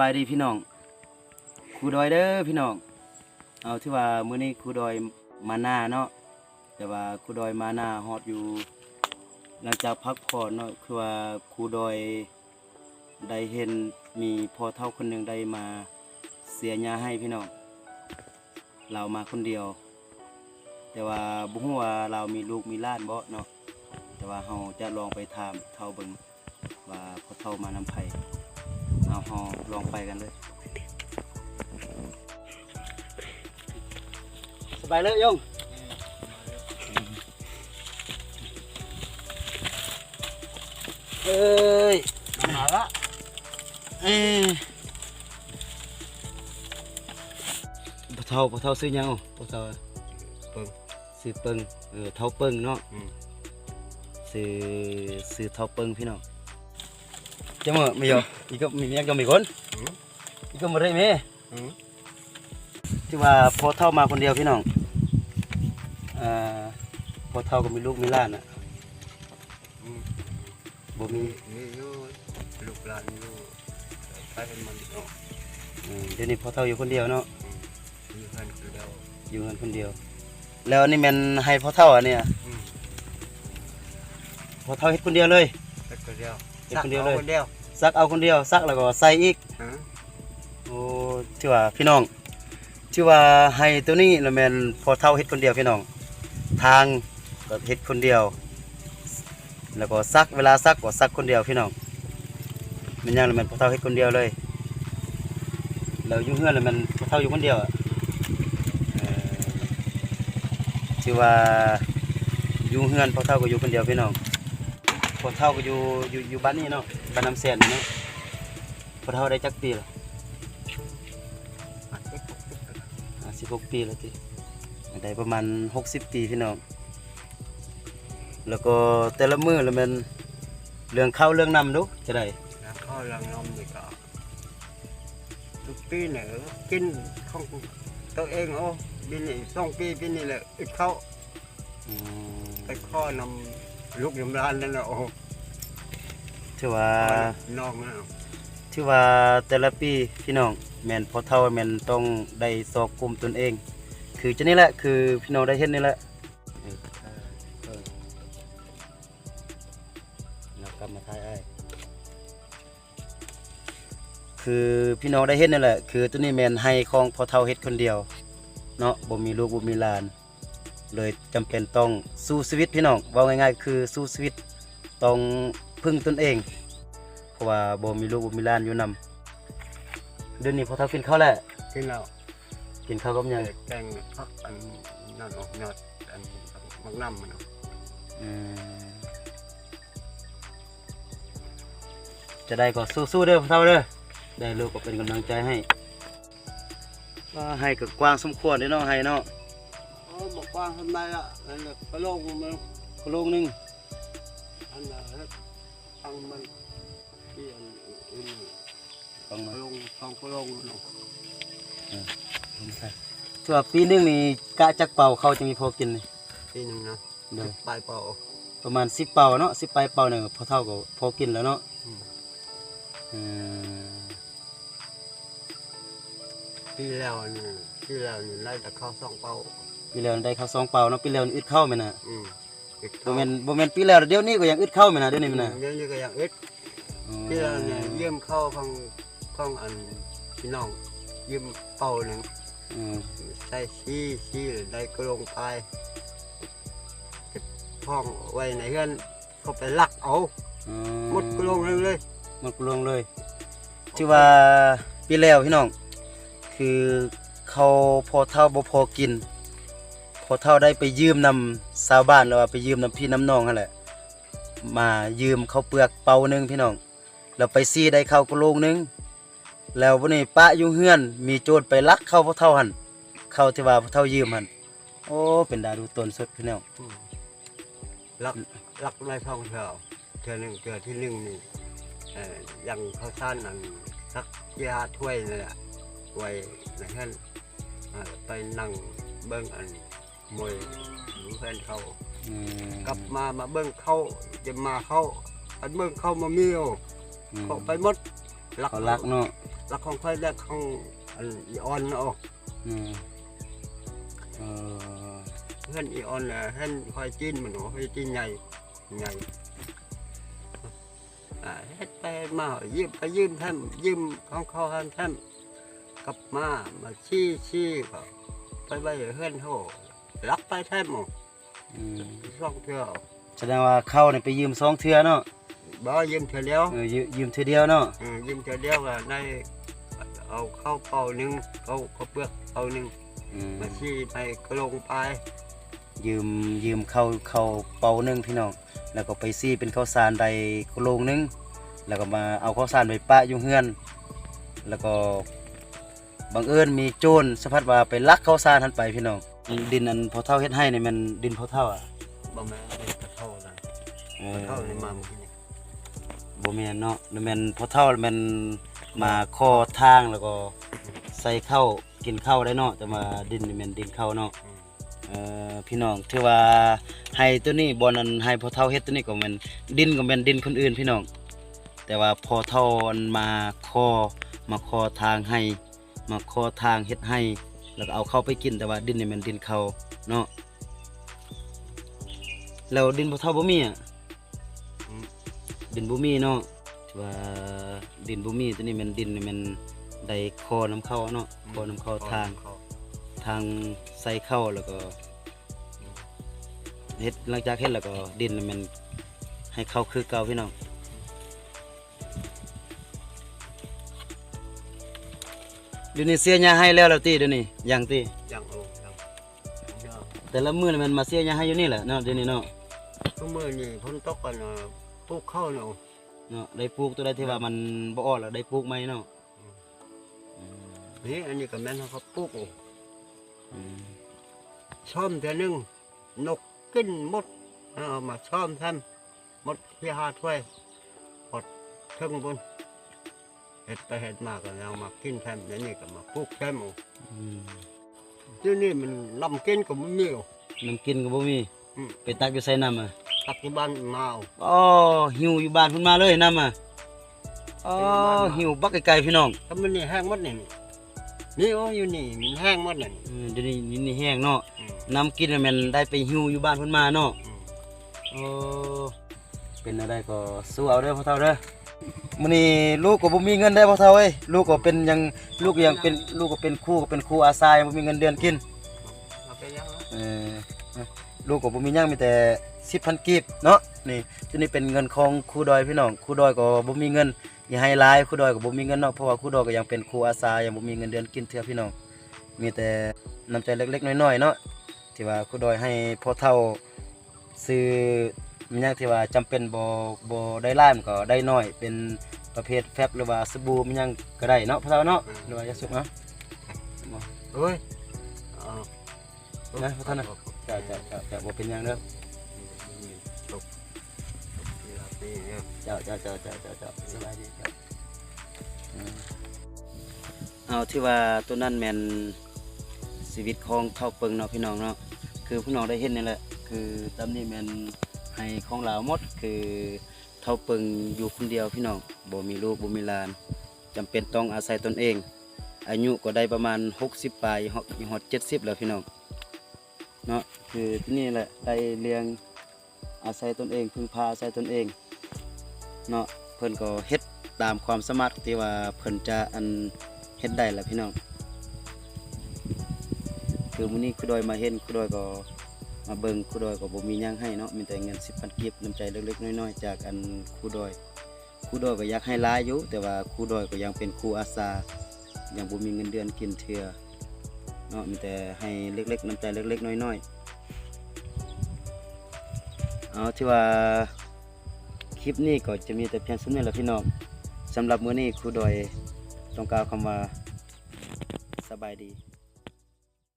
บายดีพี่น้องครูดอยเด้อพี่น้องเอาที่ว่ามื้อนี้ครูดอยมาหน้าเนาะแต่ว่าครูดอยมาหน้าฮอดอยู่ หลังจากพักผ่อนเนาะคือว่าครูดอยได้เห็นมีพอเฒ่าคนหนึ่งได้มาเสียยาให้พี่น้องเรามาคนเดียว แต่ว่าบ่ฮู้ว่าเรามีลูกมีล้านบ่เนาะแต่ว่าเราจะลองไปถามเฒ่าเบิงว่าพอเฒ่ามานำไผ เอาเฮาลองไปกันเลย สบายเลยยงเอ้ยมาละเอ้ยปะเทาปะเทาซื้อยังปะเทาเปิ้งซื้อเปิงเออเท่าเปิงเนาะอืมซื้อซื้อเท่าเปิงพี่น้อง จะมาไม่ยอมอีกก็มีเมียก็มีคนอีกก็มาได้ไหมอืมที่ว่าพอเท่ามาคนเดียวพี่น้องอ่าพอเท่าก็มีลูกมีหล้านอะอืมบ่มีมีมีอยู่ลูกหลานอยู่ไปเป็นมันเนาะเออเดี๋ยวนี้พอเท่าอยู่คนเดียวเนาะอืมอยู่เพื่อนคือเดียวอยู่กันคนเดียว แล้วอันนี่แมันให้พอเท่าอะเนี่ยอืมพอเท่าเฮ็ดคนเดียวเลยไปคนเดียว เฮ็ดคนเดียวเลยสักอาคนเดียวซักเอาคนเดียวซักแล้วก็ใส่อีกฮะโอ้ที่ว่าพี่น้องที่ว่าให้ตัวนี้แล้วแม่นพอเท่าเฮ็ดคนเดียวพี่น้อง ทางก็เฮ็ดคนเดียว แล้วก็ซักเวลาซักก็ซักคนเดียวพี่น้องมันยังแล้วแม่นพอเท่าเฮ็ดคนเดียวเลยแล้วอยู่เฮือนแล้วแม่นพอเท่าอยู่คนเดียวอะเอ่อที่ว่าอยู่เฮือนพอเท่าก็อยู่คนเดียวพี่น้อง พอเท่าก็อยู่อยู่อยู่บ้านนี้เนาะบ้านน้ำแสนนี่เนาะพอเท่าได้จักปีละอะเจ็ดหกสิบแล้วห้าสิบหกปีแล้วทีได้ประมาณหกสิบปีพี่น้องแล้วก็แต่ละมือแล้วมันเรื่องข้าวเรื่องน้ำดูจะได้แล้วก็ลังนมนี่ก็ทุกปีเนี่ยกินของตัวเองโอ้ปีนี้สองปีปีนี้แหละอึดเข้าอืมไปข้อนำ ลูกยำร้านนั่นแหละโอ้ถือว่าน้องนะถือว่าแต่ละปีพี่น้องแม่นพอเท่าแม่นต้องได้สอบกลุ่มตนเอง คือจะนี่แหละคือพี่น้องได้เห็นนี่แหละเออเออแล้วกลับมาทายไอ้ายคือพี่น้องได้เห็นนี่แหละ คือตัวนี้แม่นให้ของพอเท่าเฮ็ดคนเดียว เนาะบ่มีลูกบ่มีหลาน เลยจำเป็นต้องสู้ชีวิตพี่น้องเว่าง่ายๆ คือสู้ชีวิตต้องพึ่งตนเอง เพราะว่าบ่มีลูกบ่มีหลานอยู่นำเดือนนี้พอเท่ากินข้าวแล้วกินแล้วกินข้าวกับหยังแกงพักอันนั่นออกยอดอันมักน้ำมันเอาอืมจะได้ก็สู้ๆเด้อพอเท่าเด้อได้ลูกก็เป็นกำลังใจให้ว่าให้ก็กว้างสมควรเด้อเนาะให้เนาะ โอ้บอกว่าทำไมอะนั่นแหละกระโหลกมันโลกหนึงอันนั้นฟังมันที่อันอื่นฟังกมาระโหลกฟังกระโหลกเนาะตัวปีหนึงนี่กะจักเป่าเขาจะมีพอกินนี่ที่หนึ่งนะเด้อปลายเป่าประมาณ10เป่าเนาะ10ปลายเป่าเนี่ยพอเท่าก็พอกินแล้วเนาะอืมอืมปีแล้วนี่ปีแล้วนี่ไล่แต่เข้าสองเป่า ปีแล้วได้ข้าวสองเป่าเนาะปีแล้วนี่อึดเข้าแม่นน่ะอืมอีกบ่แม่นบ่แม่นปีแล้วเดี๋ยวนี้ก็ยังอึดเข้าแม่นน่ะเดี๋ยวนี้แม่นน่ะเดี๋ยวนี้ก็ยังอึดปีแล้วเนี่ยเยี่ยมเข้าของของอันพี่น้องเยี่ยมเป่าหนึ่งอืมใส่ขี้ขี้ได้กระโหลกไปเก็บห้องไว้ในเฮือนเขาไปลักเอาอืหมดกระโหลกเลยเลยหมดกลวงเลยที่ว่าปีแล้วพี่น้อง คือเขาพอเท่าบ่พอกิน พอเท่าได้ไปยืมนำชาวบ้านแล้วว่าไปยืมนำพี่น้ำน้องนั่นแหละ มายืมข้าวเปลือกเป่าหนึงพี่น้องแล้วไปซีได้ข้าวกะโหลกนึง แล้ววันนี้ปะอยู่เฮือน มีโจรไปลักเข้าพอเท่าหันเข้าที่ว่าพอเท่ายืมหันโอ้เป็นดาดูตนสดพี่น้องลักลักในท้องเที่ยวเทือหนึ่งเทือที่หนึ่งนี่เอ่อยังเขาสั้นอันสักยาถ้วยนี่แหละไว้ในเฮือนไปนั่งเบิ้งอัน มวยดูแฟนเขาอืมกลับมามาเบิ้งเขาจะมาเขาอันเบิ้งเขามาเมียวอืมเขาไปหมดรักเขารักเนาะรักของค่อยรักของอันอีออนเนาะอืมเออเพื่อนอีออนน่ะเห็นค่อยจีนมันเนาะค่อยจีนใหญ่ใหญ่อ่าเฮ็ดไปมายืมไปยืมแทมยืมของเขาแทมแทมกลับมามาชี้ชี้ก็ไปไปเฮือนโห รักไปแทมหมดอืมสองเที่ยวแสดงว่าเข้านี่ไปยืมสองเทื่อเนาะบ่ยืมเที่ยวเดียวเออยืมยืมเทื่อเดียวเนาะเออยืมเที่ยวเดียวก็ได้เอาเข้าเป่าหนึงเอาข้าวเปลือกเป่าหนึงอืมมาชี้ไปกระลงไปยืมยืมเข้าเข้าเป่าหนึงพี่น้องแล้วก็ไปซี่เป็นข้าวสารใดกโลงหนึงแล้วก็มาเอาข้าวสารไปปะอยู่เฮือน แล้วก็บังเอิญมีโจรสะพัดว่าไปลักข้าวสารทันไปพี่น้อง ดินอันพอเท่าเฮ็ดให้นี่มันดินพอเท่าอะบ่แม่นเป็นกระเท่านั่นเอกระเท่าอนี่มาเมื่อกี้นี่บ่แม่นเนาะแล้วแม่นพอเท่าแม่นมาคอทางแล้วก็ใส่ข้าวกินข้าวได้เนาะแต่ว่าดินนี่แม่นดินข้าวเนาะ อืมเอ่อพี่น้องถือว่าให้ตัวนี้บ่นั้นให้พอเท่าเฮ็ดตัวนี้ก็แม่นดินก็แม่นดินคนอื่นพี่น้อง แต่ว่าพอเท่าอันมาคอมาคอทางให้ มาคอทางเฮ็ดให้ แล้วก็เอาเข้าไปกินแต่ว่าดินนี่แม่นดินเขาเนาะแล้วดินพอเท่าบ่มีอะอืมดินบ่มีเนาะที่ว่าดินบ่มีตัวนี้แมันดินนี่แมันได้คอน้ำเข้าเนาะคอน้ำเข้าทางเข้ทางใส่เข้าแล้วก็เฮ็ดหลังจากเฮ็ดแล้วก็ดินนี่มันให้เข้าคือเก่าพี่น้อง เดี๋ยวนี้เสียหญ้าให้แล้วแล้วติเดี๋ยวนี้ยังติยังโอ้ยังยังแต่ละมื้อนี่มันมาเสียหญ้าให้อยู่นี่แหละเนาะเดี๋ยวนี้เนาะทุกมื้อนี่ฝนตกกันเนาะปลูกข้าวเนาะเนาะได้ปลูกตัวใดที่ว่ามันบ่ออกแล้วได้ปลูกใหม่เนาะอืมนี่อันนี้ก็แม่นเขาปลูกโอ้อืมซ่อมเท่อนึงนกกินหมดเอามาซ่อมแทมหมดที่หาถ้วยหดเทิงบน เห็ดไปเห็ดมาก็เอามากินแทมเดี๋ยวนี้ก็มาปลูกแทมโอ้อืมเดี๋ยวนี้มันลำกินก็ไม่มีโอ้น้ำกินก็บ่มีอืมไปตักอยู่ใส่น้ำอะปัจจุบันมาเอา อ๋อหิวอยู่บ้านเพิ่นมาเลยน้ำอะอ๋อเป็นบ้านมาหิวบักไกลๆพี่น้องถ้ามันนี่แห้งหมดนี่นี่นี่โอ้อยู่นี่มันแห้งหมดนี่นี่อืมเดี๋ยวนี้นี่นี่แห้งเนาะอืมน้ำกินน่ะแม่นได้ไปหิวอยู่บ้านเพิ่นมาเนาะ อืม โอ้เป็นอะไรก็สู้เอาเด้อพ่อเฒ่าเด้อ มื้อนี้ลูกก็บ่มีเงินได้อพ่อเฒ่าเอ้ยลูกก็เป็นหยังลูกก็ยังเป็นลูกก็เป็นครูก็เป็นครูอาสายังบ่มีเงินเดือนกินเอาไปยังนะเออลูกก็บ่มีหยังมีแต่10,000กีบเนาะนี่ตัวนี้เป็นเงินของครูดอยพี่น้องครูดอยก็บ่มีเงินอย่าให้หลายครูดอยก็บ่มีเงินเนาะเพราะว่าครูดอยก็ยังเป็นครูอาสายังบ่มีเงินเดือนกินเทื่อพี่น้องมีแต่น้ำใจเล็กๆน้อยๆเนาะที่ว่าครูดอยให้พ่อเฒ่าซื้อ มันหยังที่ว่าจำเป็นบ่บ่ได้หลายมันก็ได้น้อย เป็นประเภทแฟบหรือว่าสบู่มันหยังก็ได้เนาะพ่อเฒ่าเนาะหรือว่ายาสุกเนาะเฮ้ยเอานะพ่อเฒ่านะ จะจะจะจะบ่เป็นหยังเด้อตกตกทีละปีเนี่ยเจ้าเจ้าเจ้าเจ้าเจ้าเจ้าสบายดีครับอืมเอาที่ว่าตัวนั้นแมนชีวิตของเท่าเปิงเนาะพี่น้องเนาะ คือพี่น้องได้เห็นนี่แหละ คือตามนี้แมน ให้ของเราหมดคือเท่าเปิงอยู่คนเดียวพี่น้องบ่มีลูกบ่มีหลานจำเป็นต้องอาศัยตนเอง อายุก็ได้ประมาณ 60ปลายฮอดฮอด70แล้วพี่น้องเนาะคือที่นี่แหละได้เลี้ยงอาศัยตนเอง พึ่งพาอาศัยตนเองเนาะเพิ่นก็เฮ็ดตามความสามารถที่ว่าเพิ่นจะอันเฮ็ดได้แหละพี่น้องคือมื้อนี้ครูดอยมาเห็นครูดอยก็ มาเบิงครูดอยก็บ่มีหยังให้เนาะมีแต่เงิน10,000กีบน้ำใจเล็กๆน้อยๆจากอันครูดอยครูดอยก็อยากให้หลายอยู่แต่ว่าครูดอยก็ยังเป็นครูอาสายังบ่มีเงินเดือนกินเทื่อเนาะมีแต่ให้เล็กๆน้ำใจเล็กๆน้อยๆเอาที่ว่าคลิปนี้ก็จะมีแต่เพียงส่วนนี้แหละพี่น้องสำหรับมื้อนี้ครูดอยต้องกล่าวคำว่าสบายดี